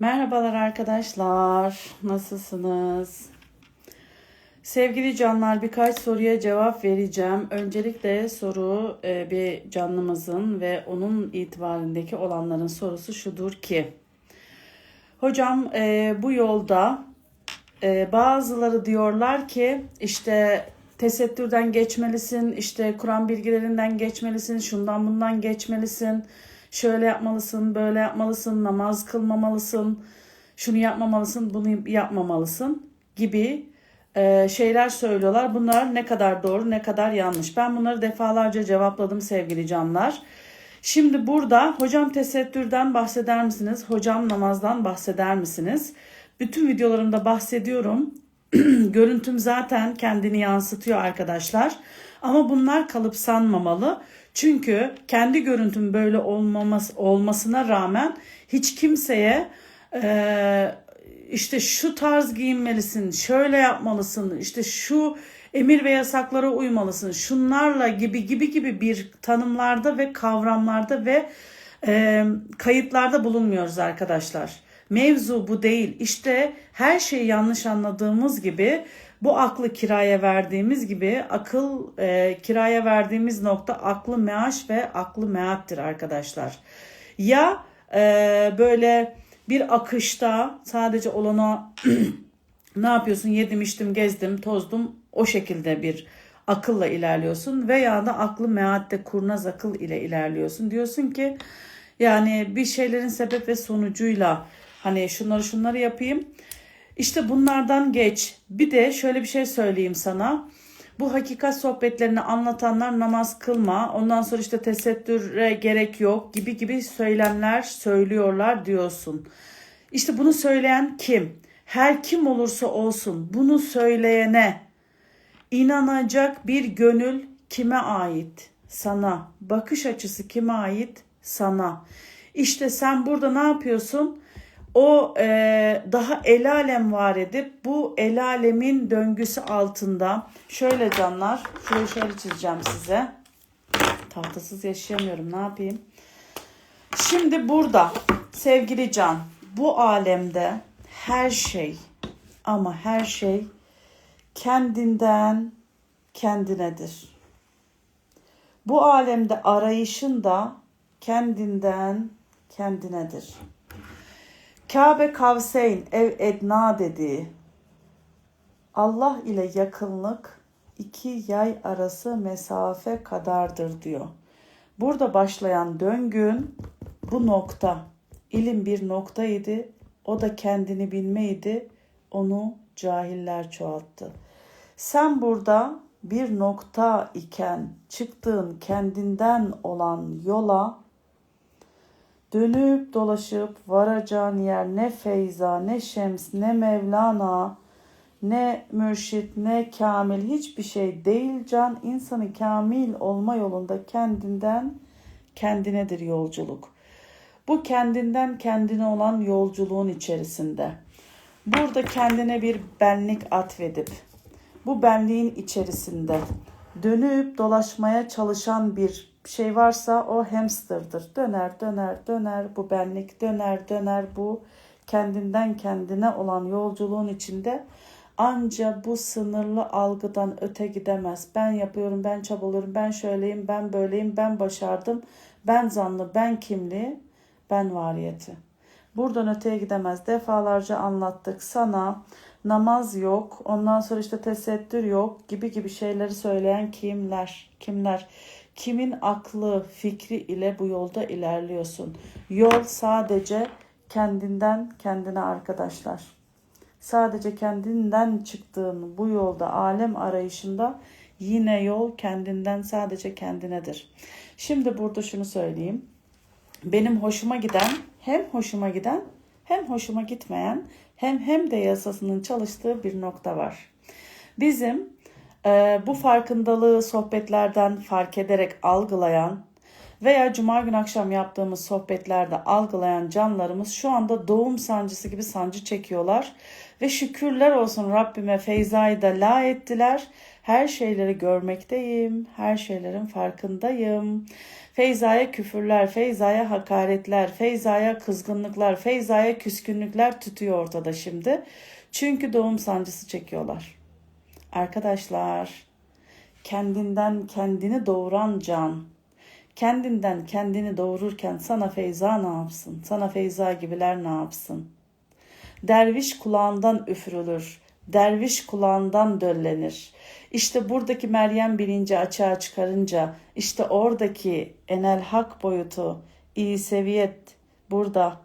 Merhabalar arkadaşlar. Nasılsınız? Sevgili canlar birkaç soruya cevap vereceğim. Öncelikle soru e, bir canlımızın ve onun itibarındaki olanların sorusu şudur ki. Hocam e, bu yolda e, bazıları diyorlar ki işte tesettürden geçmelisin, işte Kur'an bilgilerinden geçmelisin, şundan bundan geçmelisin, şöyle yapmalısın, böyle yapmalısın, namaz kılmamalısın, şunu yapmamalısın, bunu yapmamalısın gibi e, şeyler söylüyorlar. Bunlar ne kadar doğru, ne kadar yanlış. Ben bunları defalarca cevapladım sevgili canlar. Şimdi burada hocam tesettürden bahseder misiniz? Hocam namazdan bahseder misiniz? Bütün videolarımda bahsediyorum. Görüntüm zaten kendini yansıtıyor arkadaşlar. Ama bunlar kalıpsanmamalı. Çünkü kendi görüntüm böyle olmaması, olmasına rağmen hiç kimseye e, işte şu tarz giyinmelisin, şöyle yapmalısın, işte şu emir ve yasaklara uymalısın, şunlarla gibi gibi gibi bir tanımlarda ve kavramlarda ve e, kayıtlarda bulunmuyoruz arkadaşlar. Mevzu bu değil. İşte her şeyi yanlış anladığımız gibi bu aklı kiraya verdiğimiz gibi akıl e, kiraya verdiğimiz nokta aklı meaş ve aklı meattir arkadaşlar. Ya e, böyle bir akışta sadece olana ne yapıyorsun yedim içtim gezdim tozdum o şekilde bir akılla ilerliyorsun veya da aklı meatte kurnaz akıl ile ilerliyorsun. Diyorsun ki yani bir şeylerin sebep ve sonucuyla hani şunları şunları yapayım. İşte bunlardan geç. Bir de şöyle bir şey söyleyeyim sana. Bu hakikat sohbetlerini anlatanlar namaz kılma, ondan sonra işte tesettüre gerek yok gibi gibi söylemler söylüyorlar diyorsun. İşte bunu söyleyen kim? Her kim olursa olsun bunu söyleyene inanacak bir gönül kime ait? Sana. Bakış açısı kime ait? Sana. İşte sen burada ne yapıyorsun? O e, daha el alem var edip bu el alemin döngüsü altında. Şöyle canlar şöyle şöyle çizeceğim size. Tahtasız yaşayamıyorum ne yapayım? Şimdi burada sevgili can bu alemde her şey ama her şey kendinden kendinedir. Bu alemde arayışın da kendinden kendinedir. Kabe Kavseyn ev edna dediği Allah ile yakınlık iki yay arası mesafe kadardır diyor. Burada başlayan döngün bu nokta. İlim bir noktaydı. O da kendini bilmeydi. Onu cahiller çoğalttı. Sen burada bir nokta iken çıktığın kendinden olan yola Dönüp dolaşıp varacağın yer ne Feyza, ne Şems, ne Mevlana, ne mürşit, ne kamil hiçbir şey değil. Can insanı kamil olma yolunda kendinden kendinedir yolculuk. Bu kendinden kendine olan yolculuğun içerisinde. Burada kendine bir benlik atfedip bu benliğin içerisinde dönüp dolaşmaya çalışan bir şey varsa o hamsterdır. Döner döner döner bu benlik döner döner bu kendinden kendine olan yolculuğun içinde anca bu sınırlı algıdan öte gidemez. Ben yapıyorum, ben çabalıyorum, ben şöyleyim, ben böyleyim, ben başardım, ben zanlı, ben kimli, ben variyeti. Buradan öteye gidemez. Defalarca anlattık sana namaz yok, ondan sonra işte tesettür yok gibi gibi şeyleri söyleyen kimler? Kimler? Kimin aklı, fikri ile bu yolda ilerliyorsun? Yol sadece kendinden kendine arkadaşlar. Sadece kendinden çıktığın bu yolda alem arayışında yine yol kendinden sadece kendinedir. Şimdi burada şunu söyleyeyim. Benim hoşuma giden hem hoşuma giden hem hoşuma gitmeyen hem hem de yasasının çalıştığı bir nokta var. Bizim e, bu farkındalığı sohbetlerden fark ederek algılayan veya cuma gün akşam yaptığımız sohbetlerde algılayan canlarımız şu anda doğum sancısı gibi sancı çekiyorlar ve şükürler olsun Rabbime Feyza'yı da la ettiler. Her şeyleri görmekteyim. Her şeylerin farkındayım. Feyza'ya küfürler, Feyza'ya hakaretler, Feyza'ya kızgınlıklar, Feyza'ya küskünlükler tutuyor ortada şimdi. Çünkü doğum sancısı çekiyorlar. Arkadaşlar, kendinden kendini doğuran can, kendinden kendini doğururken sana Feyza ne yapsın? Sana Feyza gibiler ne yapsın? Derviş kulağından üfürülür. Derviş kulağından döllenir. İşte buradaki Meryem bilinci açığa çıkarınca işte oradaki enel hak boyutu, iyi seviyet burada.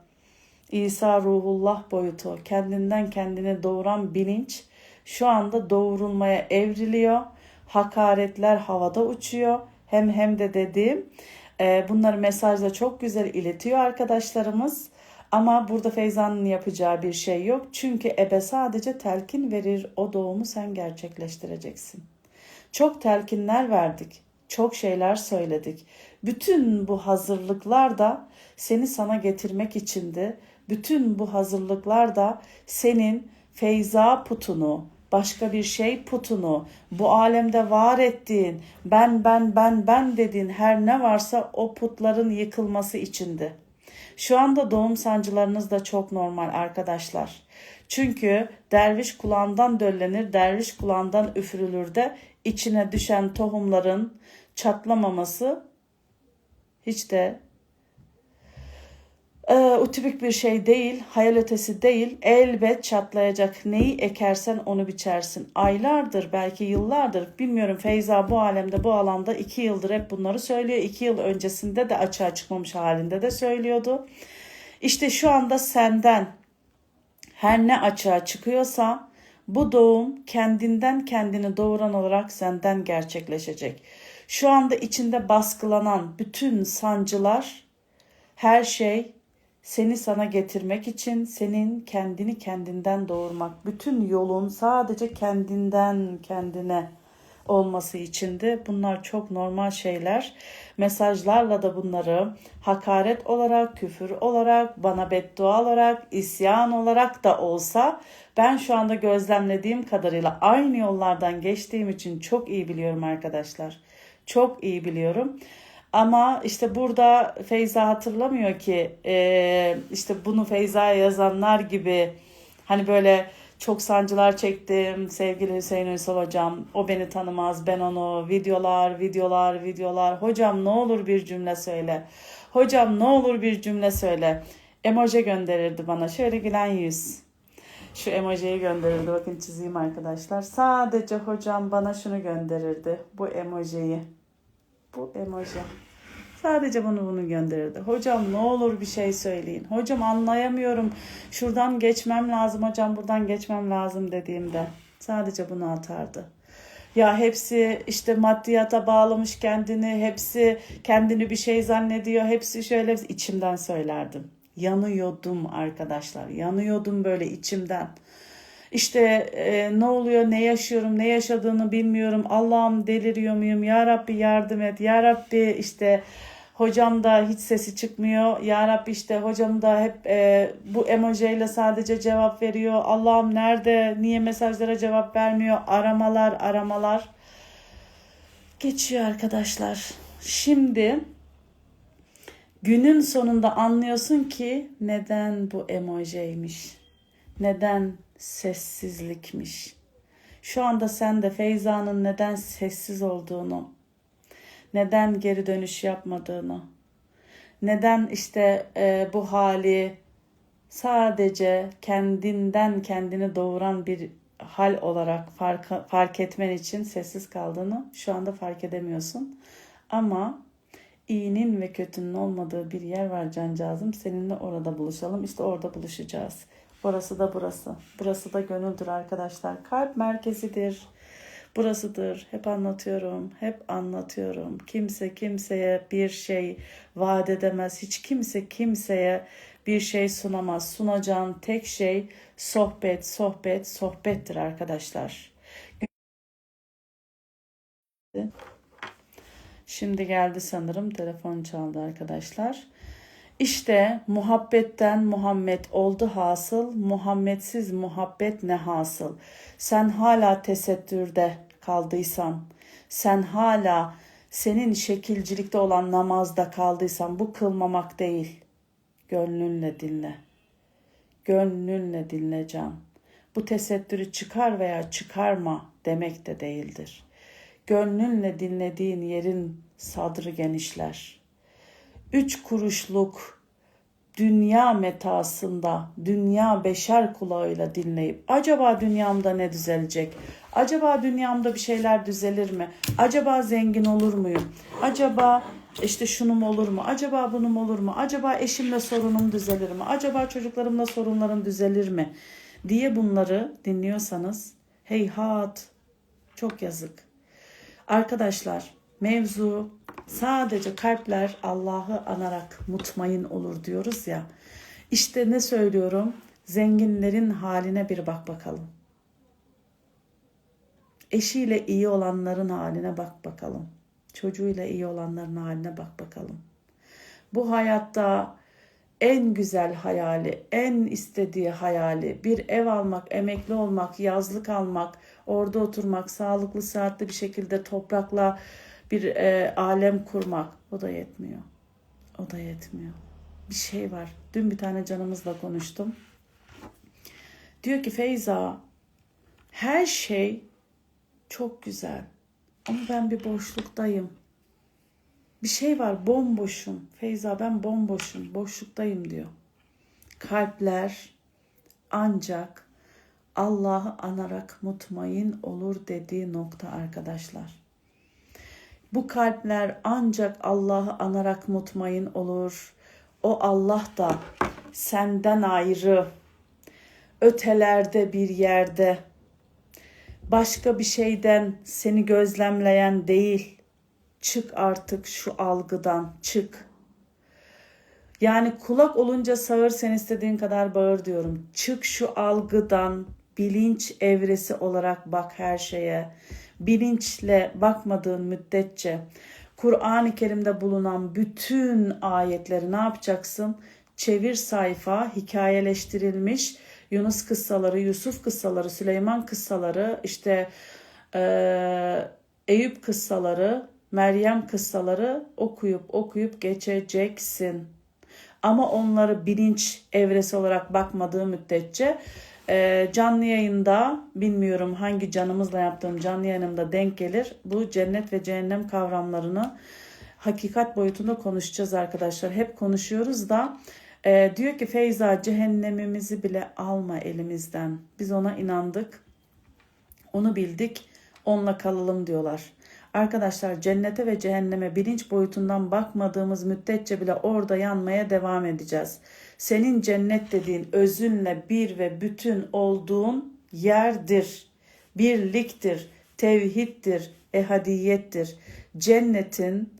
İsa ruhullah boyutu, kendinden kendini doğuran bilinç şu anda doğurulmaya evriliyor. Hakaretler havada uçuyor. Hem hem de dediğim e, bunları mesajla çok güzel iletiyor arkadaşlarımız. Ama burada Feyza'nın yapacağı bir şey yok. Çünkü ebe sadece telkin verir. O doğumu sen gerçekleştireceksin. Çok telkinler verdik. Çok şeyler söyledik. Bütün bu hazırlıklar da seni sana getirmek içindi. Bütün bu hazırlıklar da senin Feyza putunu, başka bir şey putunu, bu alemde var ettiğin, ben ben ben ben dediğin her ne varsa o putların yıkılması içindi. Şu anda doğum sancılarınız da çok normal arkadaşlar. Çünkü derviş kulağından döllenir, derviş kulağından üfürülür de içine düşen tohumların çatlamaması hiç de e, utopik bir şey değil, hayal ötesi değil. Elbet çatlayacak. Neyi ekersen onu biçersin. Aylardır, belki yıllardır. Bilmiyorum Feyza bu alemde, bu alanda iki yıldır hep bunları söylüyor. İki yıl öncesinde de açığa çıkmamış halinde de söylüyordu. İşte şu anda senden her ne açığa çıkıyorsa bu doğum kendinden kendini doğuran olarak senden gerçekleşecek. Şu anda içinde baskılanan bütün sancılar, her şey seni sana getirmek için senin kendini kendinden doğurmak. Bütün yolun sadece kendinden kendine olması içindi. Bunlar çok normal şeyler. Mesajlarla da bunları hakaret olarak, küfür olarak, bana beddua olarak, isyan olarak da olsa ben şu anda gözlemlediğim kadarıyla aynı yollardan geçtiğim için çok iyi biliyorum arkadaşlar. Çok iyi biliyorum. Ama işte burada Feyza hatırlamıyor ki e, işte bunu Feyza'ya yazanlar gibi hani böyle çok sancılar çektim sevgili Hüseyin Ünsal hocam. O beni tanımaz ben onu videolar videolar videolar. Hocam ne olur bir cümle söyle. Hocam ne olur bir cümle söyle. Emoji gönderirdi bana şöyle gülen yüz. Şu emojiyi gönderirdi bakın çizeyim arkadaşlar. Sadece hocam bana şunu gönderirdi bu emojiyi. Bu emoji. Sadece bunu bunu gönderirdi. Hocam ne olur bir şey söyleyin. Hocam anlayamıyorum. Şuradan geçmem lazım hocam buradan geçmem lazım dediğimde. Sadece bunu atardı. Ya hepsi işte maddiyata bağlamış kendini. Hepsi kendini bir şey zannediyor. Hepsi şöyle içimden söylerdim. Yanıyordum arkadaşlar. Yanıyordum böyle içimden. İşte e, ne oluyor, ne yaşıyorum, ne yaşadığını bilmiyorum. Allah'ım deliriyor muyum? Ya Rabbi yardım et. Ya Rabbi işte hocam da hiç sesi çıkmıyor. Ya Rabbi işte hocam da hep e, bu emojiyle sadece cevap veriyor. Allah'ım nerede? Niye mesajlara cevap vermiyor? Aramalar, aramalar. Geçiyor arkadaşlar. Şimdi günün sonunda anlıyorsun ki neden bu emojiymiş. Neden sessizlikmiş. Şu anda sen de Feyza'nın neden sessiz olduğunu, neden geri dönüş yapmadığını, neden işte e, bu hali sadece kendinden kendini doğuran bir hal olarak fark, fark etmen için sessiz kaldığını şu anda fark edemiyorsun. Ama iyinin ve kötünün olmadığı bir yer var cancağızım. Seninle orada buluşalım. İşte orada buluşacağız. Burası da burası. Burası da gönüldür arkadaşlar. Kalp merkezidir. Burasıdır. Hep anlatıyorum. Hep anlatıyorum. Kimse kimseye bir şey vaat edemez. Hiç kimse kimseye bir şey sunamaz. Sunacağın tek şey sohbet, sohbet, sohbettir arkadaşlar. Şimdi geldi sanırım. Telefon çaldı arkadaşlar. İşte muhabbetten Muhammed oldu hasıl, Muhammedsiz muhabbet ne hasıl. Sen hala tesettürde kaldıysan, sen hala senin şekilcilikte olan namazda kaldıysan bu kılmamak değil. Gönlünle dinle. Gönlünle dinle can. Bu tesettürü çıkar veya çıkarma demek de değildir. Gönlünle dinlediğin yerin sadrı genişler. Üç kuruşluk dünya metasında, dünya beşer kulağıyla dinleyip acaba dünyamda ne düzelecek? Acaba dünyamda bir şeyler düzelir mi? Acaba zengin olur muyum? Acaba işte şunum olur mu? Acaba bunum olur mu? Acaba eşimle sorunum düzelir mi? Acaba çocuklarımla sorunlarım düzelir mi? diye bunları dinliyorsanız heyhat çok yazık. Arkadaşlar mevzu sadece kalpler Allah'ı anarak mutmain olur diyoruz ya. İşte ne söylüyorum? Zenginlerin haline bir bak bakalım. Eşiyle iyi olanların haline bak bakalım. Çocuğuyla iyi olanların haline bak bakalım. Bu hayatta en güzel hayali, en istediği hayali bir ev almak, emekli olmak, yazlık almak, orada oturmak, sağlıklı, sıhhatli bir şekilde toprakla bir e, alem kurmak o da yetmiyor. O da yetmiyor. Bir şey var. Dün bir tane canımızla konuştum. Diyor ki Feyza her şey çok güzel ama ben bir boşluktayım. Bir şey var bomboşum. Feyza ben bomboşum, boşluktayım diyor. Kalpler ancak Allah'ı anarak mutmain olur dediği nokta arkadaşlar. Bu kalpler ancak Allah'ı anarak mutmain olur. O Allah da senden ayrı, ötelerde bir yerde, başka bir şeyden seni gözlemleyen değil. Çık artık şu algıdan, çık. Yani kulak olunca sağır sen istediğin kadar bağır diyorum. Çık şu algıdan, bilinç evresi olarak bak her şeye. Bilinçle bakmadığın müddetçe Kur'an-ı Kerim'de bulunan bütün ayetleri ne yapacaksın? Çevir sayfa, hikayeleştirilmiş Yunus kıssaları, Yusuf kıssaları, Süleyman kıssaları, işte e, Eyüp kıssaları, Meryem kıssaları okuyup okuyup geçeceksin. Ama onları bilinç evresi olarak bakmadığı müddetçe e, canlı yayında bilmiyorum hangi canımızla yaptığım canlı yayınımda denk gelir. Bu cennet ve cehennem kavramlarını hakikat boyutunda konuşacağız arkadaşlar. Hep konuşuyoruz da e, diyor ki Feyza cehennemimizi bile alma elimizden. Biz ona inandık. Onu bildik. Onunla kalalım diyorlar. Arkadaşlar cennete ve cehenneme bilinç boyutundan bakmadığımız müddetçe bile orada yanmaya devam edeceğiz. Senin cennet dediğin özünle bir ve bütün olduğun yerdir. Birliktir, tevhiddir, ehadiyettir. Cennetin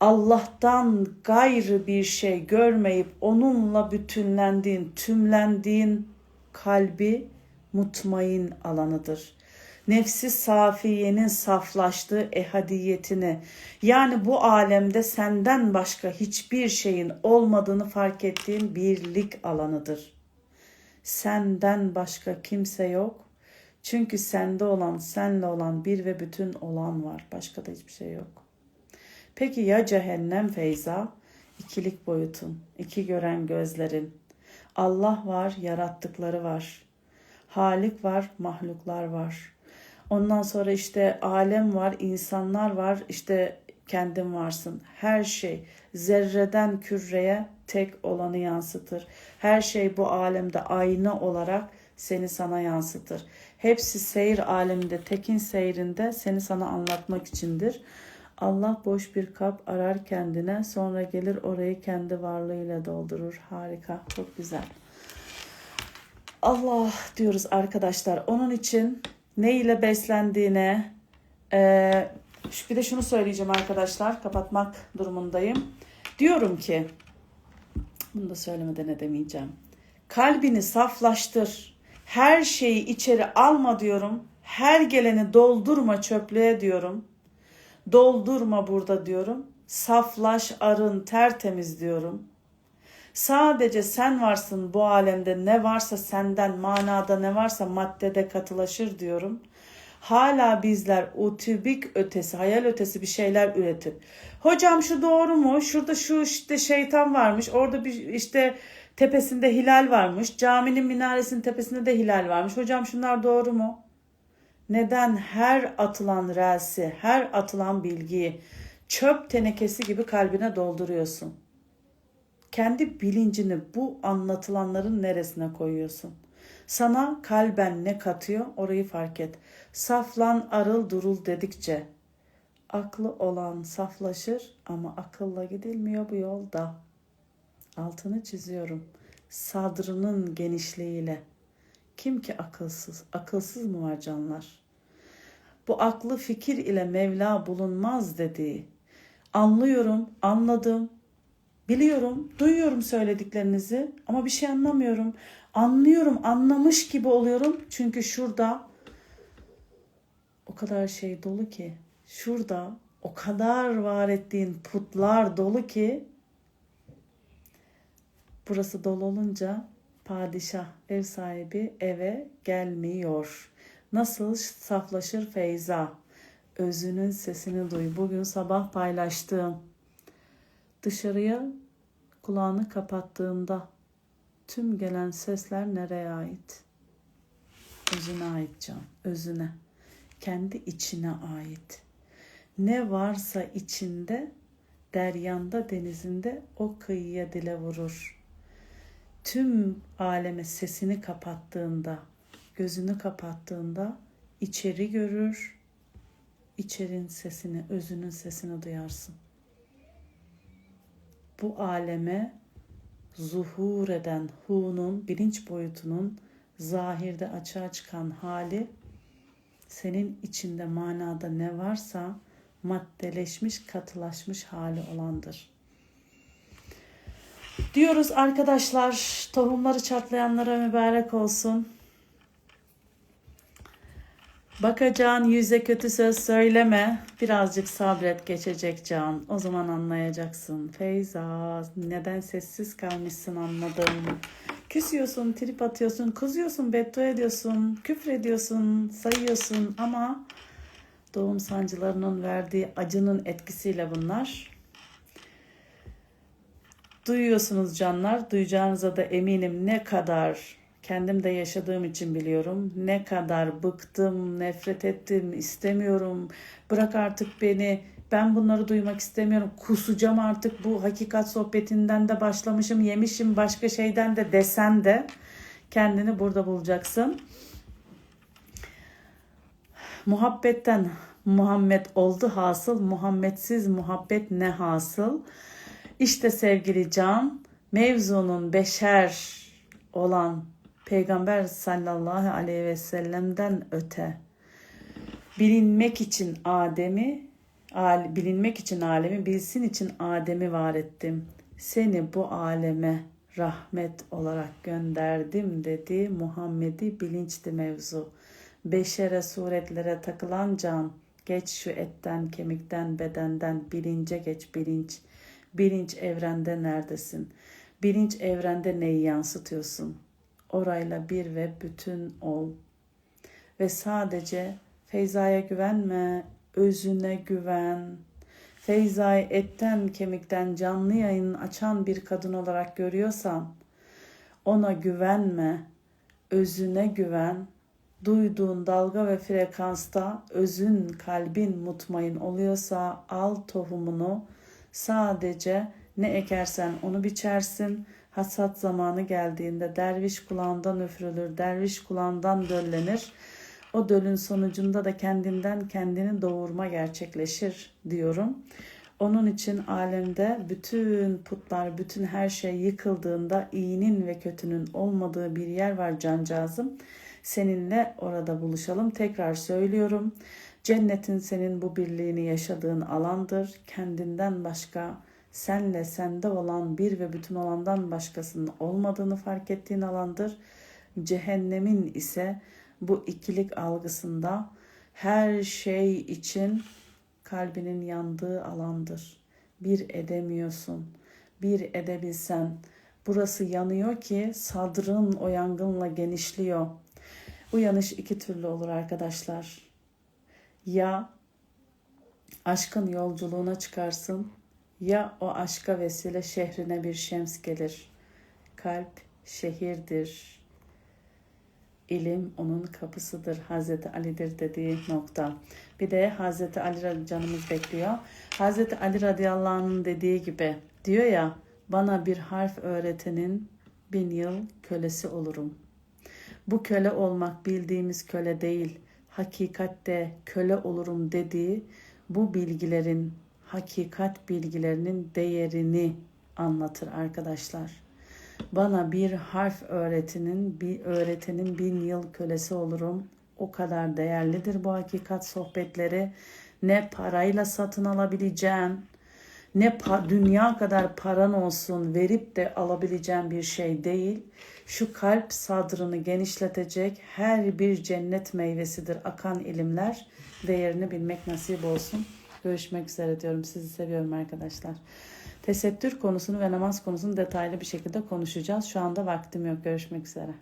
Allah'tan gayrı bir şey görmeyip onunla bütünlendiğin, tümlendiğin kalbi mutmain alanıdır nefsi safiyenin saflaştığı ehadiyetini yani bu alemde senden başka hiçbir şeyin olmadığını fark ettiğin birlik alanıdır. Senden başka kimse yok. Çünkü sende olan, senle olan bir ve bütün olan var. Başka da hiçbir şey yok. Peki ya cehennem Feyza? İkilik boyutun, iki gören gözlerin. Allah var, yarattıkları var. Halik var, mahluklar var. Ondan sonra işte alem var, insanlar var, işte kendin varsın. Her şey zerreden küreye tek olanı yansıtır. Her şey bu alemde ayna olarak seni sana yansıtır. Hepsi seyir aleminde, tekin seyrinde seni sana anlatmak içindir. Allah boş bir kap arar kendine, sonra gelir orayı kendi varlığıyla doldurur. Harika, çok güzel. Allah diyoruz arkadaşlar. Onun için ne ile beslendiğine e, bir de şunu söyleyeceğim arkadaşlar kapatmak durumundayım. Diyorum ki bunu da söylemeden edemeyeceğim. Kalbini saflaştır. Her şeyi içeri alma diyorum. Her geleni doldurma çöplüğe diyorum. Doldurma burada diyorum. Saflaş, arın, tertemiz diyorum. Sadece sen varsın bu alemde ne varsa senden manada ne varsa maddede katılaşır diyorum. hala bizler utubik ötesi, hayal ötesi bir şeyler üretip hocam şu doğru mu? Şurada şu işte şeytan varmış. Orada bir işte tepesinde hilal varmış. Caminin minaresinin tepesinde de hilal varmış. Hocam şunlar doğru mu? Neden her atılan relsi, her atılan bilgiyi çöp tenekesi gibi kalbine dolduruyorsun? Kendi bilincini bu anlatılanların neresine koyuyorsun? Sana kalben ne katıyor orayı fark et. Saflan arıl durul dedikçe aklı olan saflaşır ama akılla gidilmiyor bu yolda. Altını çiziyorum. Sadrının genişliğiyle. Kim ki akılsız? Akılsız mı var canlar? Bu aklı fikir ile Mevla bulunmaz dediği. Anlıyorum, anladım, biliyorum, duyuyorum söylediklerinizi ama bir şey anlamıyorum. Anlıyorum, anlamış gibi oluyorum. Çünkü şurada o kadar şey dolu ki, şurada o kadar var ettiğin putlar dolu ki burası dolu olunca padişah, ev sahibi eve gelmiyor. Nasıl saflaşır Feyza? Özünün sesini duy. Bugün sabah paylaştığım dışarıya kulağını kapattığında tüm gelen sesler nereye ait? Özüne ait can, özüne. Kendi içine ait. Ne varsa içinde, deryanda, denizinde o kıyıya dile vurur. Tüm aleme sesini kapattığında, gözünü kapattığında içeri görür, içerin sesini, özünün sesini duyarsın. Bu aleme zuhur eden hu'nun bilinç boyutunun zahirde açığa çıkan hali senin içinde manada ne varsa maddeleşmiş, katılaşmış hali olandır. Diyoruz arkadaşlar, tohumları çatlayanlara mübarek olsun. Bakacağın yüze kötü söz söyleme. Birazcık sabret geçecek can. O zaman anlayacaksın. Feyza neden sessiz kalmışsın anladım. Küsüyorsun, trip atıyorsun, kızıyorsun, beddua ediyorsun, küfür ediyorsun, sayıyorsun ama doğum sancılarının verdiği acının etkisiyle bunlar. Duyuyorsunuz canlar, duyacağınıza da eminim ne kadar kendim de yaşadığım için biliyorum. Ne kadar bıktım, nefret ettim, istemiyorum. Bırak artık beni. Ben bunları duymak istemiyorum. Kusacağım artık bu hakikat sohbetinden de başlamışım, yemişim başka şeyden de desen de kendini burada bulacaksın. Muhabbetten Muhammed oldu hasıl, Muhammedsiz muhabbet ne hasıl? İşte sevgili can, mevzunun beşer olan Peygamber sallallahu aleyhi ve sellem'den öte bilinmek için Adem'i bilinmek için alemi bilsin için Adem'i var ettim. Seni bu aleme rahmet olarak gönderdim dedi. Muhammed'i bilinçti mevzu. Beşere suretlere takılan can geç şu etten kemikten bedenden bilince geç bilinç. Bilinç evrende neredesin? Bilinç evrende neyi yansıtıyorsun? Orayla bir ve bütün ol. Ve sadece Feyza'ya güvenme, özüne güven. Feyza'yı etten kemikten canlı yayın açan bir kadın olarak görüyorsan ona güvenme, özüne güven. Duyduğun dalga ve frekansta özün, kalbin mutmain oluyorsa al tohumunu sadece ne ekersen onu biçersin Hasat zamanı geldiğinde derviş kulağından üfürülür, derviş kulağından döllenir. O dölün sonucunda da kendinden kendini doğurma gerçekleşir diyorum. Onun için alemde bütün putlar, bütün her şey yıkıldığında iyinin ve kötünün olmadığı bir yer var cancağızım. Seninle orada buluşalım. Tekrar söylüyorum. Cennetin senin bu birliğini yaşadığın alandır. Kendinden başka senle sende olan bir ve bütün olandan başkasının olmadığını fark ettiğin alandır. Cehennemin ise bu ikilik algısında her şey için kalbinin yandığı alandır. Bir edemiyorsun. Bir edebilsen burası yanıyor ki sadrın o yangınla genişliyor. Uyanış iki türlü olur arkadaşlar. Ya aşkın yolculuğuna çıkarsın ya o aşka vesile şehrine bir şems gelir. Kalp şehirdir. İlim onun kapısıdır. Hazreti Ali'dir dediği nokta. Bir de Hazreti Ali canımız bekliyor. Hazreti Ali radıyallahu anh'ın dediği gibi diyor ya bana bir harf öğretenin bin yıl kölesi olurum. Bu köle olmak bildiğimiz köle değil, hakikatte köle olurum dediği bu bilgilerin, hakikat bilgilerinin değerini anlatır arkadaşlar. Bana bir harf öğretinin, bir öğretenin bin yıl kölesi olurum. O kadar değerlidir bu hakikat sohbetleri. Ne parayla satın alabileceğin, ne dünya kadar paran olsun verip de alabileceğin bir şey değil. Şu kalp sadrını genişletecek her bir cennet meyvesidir akan ilimler. Değerini bilmek nasip olsun. Görüşmek üzere diyorum. Sizi seviyorum arkadaşlar. Tesettür konusunu ve namaz konusunu detaylı bir şekilde konuşacağız. Şu anda vaktim yok. Görüşmek üzere.